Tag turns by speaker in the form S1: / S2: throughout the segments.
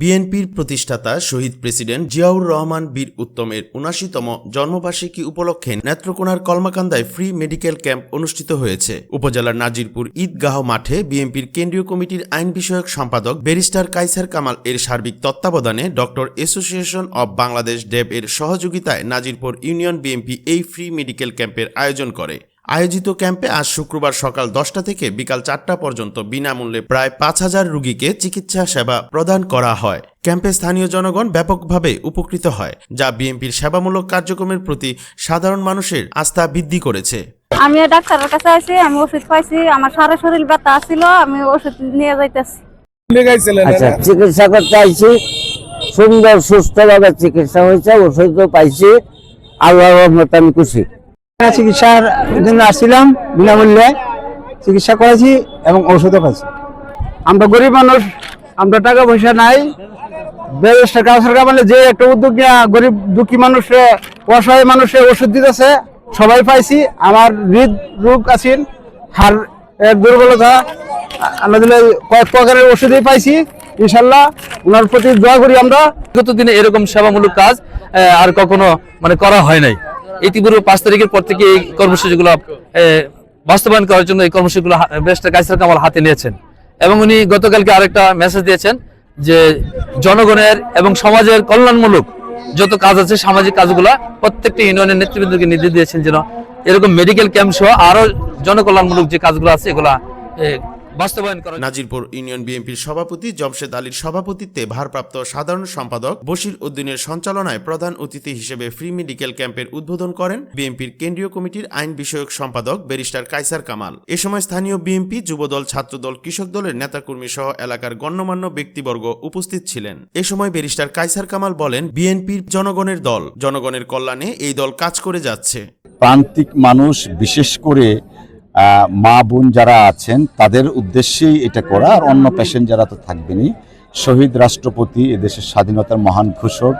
S1: বিএনপির প্রতিষ্ঠাতা শহীদ প্রেসিডেন্ট জিয়াউর রহমান বীর উত্তমের উনাশিতম জন্মবার্ষিকী উপলক্ষে নেত্রকোনার কলমাকান্দায় ফ্রি মেডিকেল ক্যাম্প অনুষ্ঠিত হয়েছে। উপজেলার নাজিরপুর ঈদগাহ মাঠে বিএনপির কেন্দ্রীয় কমিটির আইন বিষয়ক সম্পাদক ব্যারিস্টার কাইসার কামাল এর সার্বিক তত্ত্বাবধানে doctor association of Bangladesh DAB এর সহযোগিতায় নাজিরপুর ইউনিয়ন বিএনপি এই ফ্রি মেডিকেল ক্যাম্পের আয়োজন করে। আয়োজিত ক্যাম্পে আজ শুক্রবার সকাল দশটা থেকে বিকাল চারটা পর্যন্ত বিনামূল্যে প্রায় পাঁচ হাজার রুগীকে চিকিৎসা সেবা প্রদান করা হয়। ক্যাম্পে স্থানীয় জনগণ ব্যাপকভাবে উপকৃত হয় যা বিএনপির সেবামূলক কার্যক্রমের প্রতি সাধারণ মানুষের আস্থা বৃদ্ধি করেছে।
S2: আমি ডাক্তারের কাছে আইছি আমি ওষুধ পাইছি আমার সারা শরীর ব্যথা ছিল আমি ওষুধ নিয়ে যাইতেছি।
S3: আচ্ছা চিকিৎসা করতে আইছি সুন্দর সুস্থভাবে চিকিৎসা হয়েছে ওষুধও পাইছি আল্লাহর রহমতে আমি খুশি।
S4: চিকিৎসার জন্য আসছিলাম, বিনামূল্যে চিকিৎসা করেছি এবং ঔষধও পাইছি আমরা গরিব মানুষ, আমরা টাকা পয়সা নাই। ব্যবস্থা সরকার মানে যে একটা উদ্যোগ নিয়ে গরিব দুঃখী মানুষে, অসহায় মানুষে ওষুধ দিতেছে, সবাই পাইছি। আমার হৃদ রোগ আছে হার এর দুর্বলতা আমাদের কয়েক প্রকারের ওষুধই পাইছি, ইনশাল্লাহ। ওনার প্রতি দোয়া করি আমরা।
S5: বিগত দিনে এরকম সেবামূলক কাজ আর কখনো মানে করা হয় নাই। ইতিপূর্বে পাঁচ তারিখের পর থেকে এই কর্মসূচিগুলো বাস্তবায়ন করার জন্য এই কর্মসূচিগুলো বেস্টার কাইসার কামাল হাতে নিয়েছেন। এবং উনি গতকালকে আরেকটা মেসেজ দিয়েছেন যে জনগণের এবং সমাজের কল্যাণমূলক যত কাজ আছে, সামাজিক কাজগুলো প্রত্যেকটা ইউনিয়নের নেতৃবৃন্দকে নির্দেশ দিয়েছেন যেন এরকম মেডিকেল ক্যাম্প সহ আরও জনকল্যাণমূলক যে কাজগুলো আছে, এগুলা বাস্তবায়ন করা
S1: নাজিরপুর ইউনিয়ন বিএনপির সভাপতি জমশেদ আলীর সভাপতিত্বে ভারপ্রাপ্ত সাধারণ সম্পাদক বশির উদ্দিনের সঞ্চালনায় প্রধান অতিথি হিসেবে ফ্রি মেডিকেল ক্যাম্পের উদ্বোধন করেন বিএনপির কেন্দ্রীয় কমিটির আইন বিষয়ক সম্পাদক ব্যারিস্টার কাইসার কামাল। এ সময় স্থানীয় বিএনপি যুবদল ছাত্রদল কৃষক দলের নেতাকর্মী সহ এলাকার গণ্যমান্য ব্যক্তিবর্গ উপস্থিত ছিলেন। এ সময় ব্যারিস্টার কাইসার কামাল বলেন বিএনপির জনগণের দল জনগণের কল্যাণে এই দল কাজ করে যাচ্ছে।
S6: প্রান্তিক মানুষ বিশেষ করে মা বোন যারা আছেন, তাদের উদ্দেশ্যেই এটা করা, আর অন্য প্যাসেঞ্জাররা তো থাকবেনই। শহীদ রাষ্ট্রপতি, এদেশের স্বাধীনতার মহান ঘোষক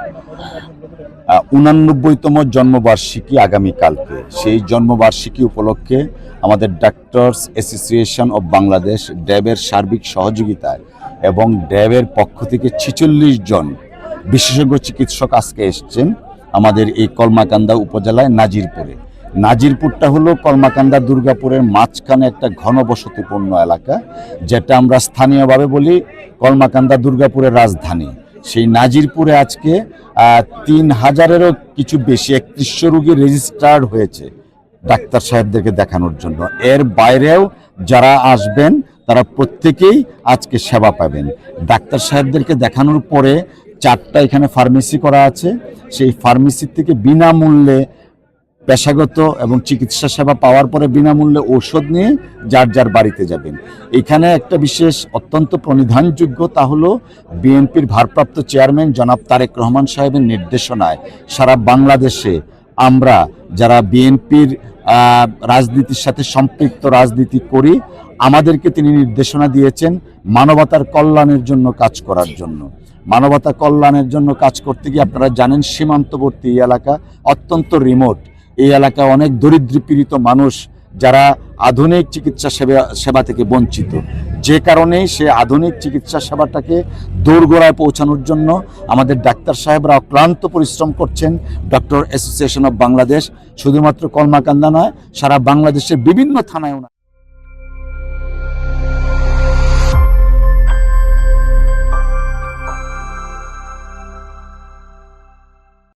S6: উনানব্বইতম জন্মবার্ষিকী আগামীকালকে। সেই জন্মবার্ষিকী উপলক্ষে আমাদের ডাক্তার্স অ্যাসোসিয়েশন অব বাংলাদেশ ড্যাবের সার্বিক সহযোগিতায় এবং ড্যাবের পক্ষ থেকে ছিচল্লিশ জন বিশেষজ্ঞ চিকিৎসক আজকে এসছেন আমাদের এই কলমাকান্দা উপজেলায় নাজিরপুরে। নাজিরপুরটা হলো কলমাকান্দা দুর্গাপুরের মাঝখানে একটা ঘনবসতিপূর্ণ এলাকা, যেটা আমরা স্থানীয়ভাবে বলি কলমাকান্দা দুর্গাপুরের রাজধানী। সেই নাজিরপুরে আজকে তিন হাজারেরও কিছু বেশি একত্রিশশো রুগী রেজিস্টার্ড হয়েছে ডাক্তার সাহেবদেরকে দেখানোর জন্য। এর বাইরেও যারা আসবেন, তারা প্রত্যেকেই আজকে সেবা পাবেন। ডাক্তার সাহেবদেরকে দেখানোর পরে চারটা এখানে ফার্মেসি করা আছে। সেই ফার্মেসি থেকে বিনামূল্যে পেশাগত এবং চিকিৎসা সেবা পাওয়ার পরে বিনামূল্যে ঔষধ নিয়ে যার যার বাড়িতে যাবেন। এখানে একটা বিশেষ অত্যন্ত প্রণিধানযোগ্য তা হলো বিএনপির ভারপ্রাপ্ত চেয়ারম্যান জনাব তারেক রহমান সাহেবের নির্দেশনায় সারা বাংলাদেশে আমরা যারা বিএনপির রাজনীতির সাথে সম্পৃক্ত রাজনীতি করি, আমাদেরকে তিনি নির্দেশনা দিয়েছেন মানবতার কল্যাণের জন্য কাজ করার জন্য। মানবতা কল্যাণের জন্য কাজ করতে গিয়ে আপনারা জানেন সীমান্তবর্তী এলাকা অত্যন্ত রিমোট এই এলাকায় অনেক দরিদ্র পীড়িত মানুষ যারা আধুনিক চিকিৎসা সেবা সেবা থেকে বঞ্চিত। যে কারণে সে আধুনিক চিকিৎসা সেবাটাকে দোরগোড়ায় পৌঁছানোর জন্য আমাদের ডাক্তার সাহেবরা অক্লান্ত পরিশ্রম করছেন। ডক্টর অ্যাসোসিয়েশন অব বাংলাদেশ শুধুমাত্র কলমাকান্দা নয়, সারা বাংলাদেশের বিভিন্ন থানায়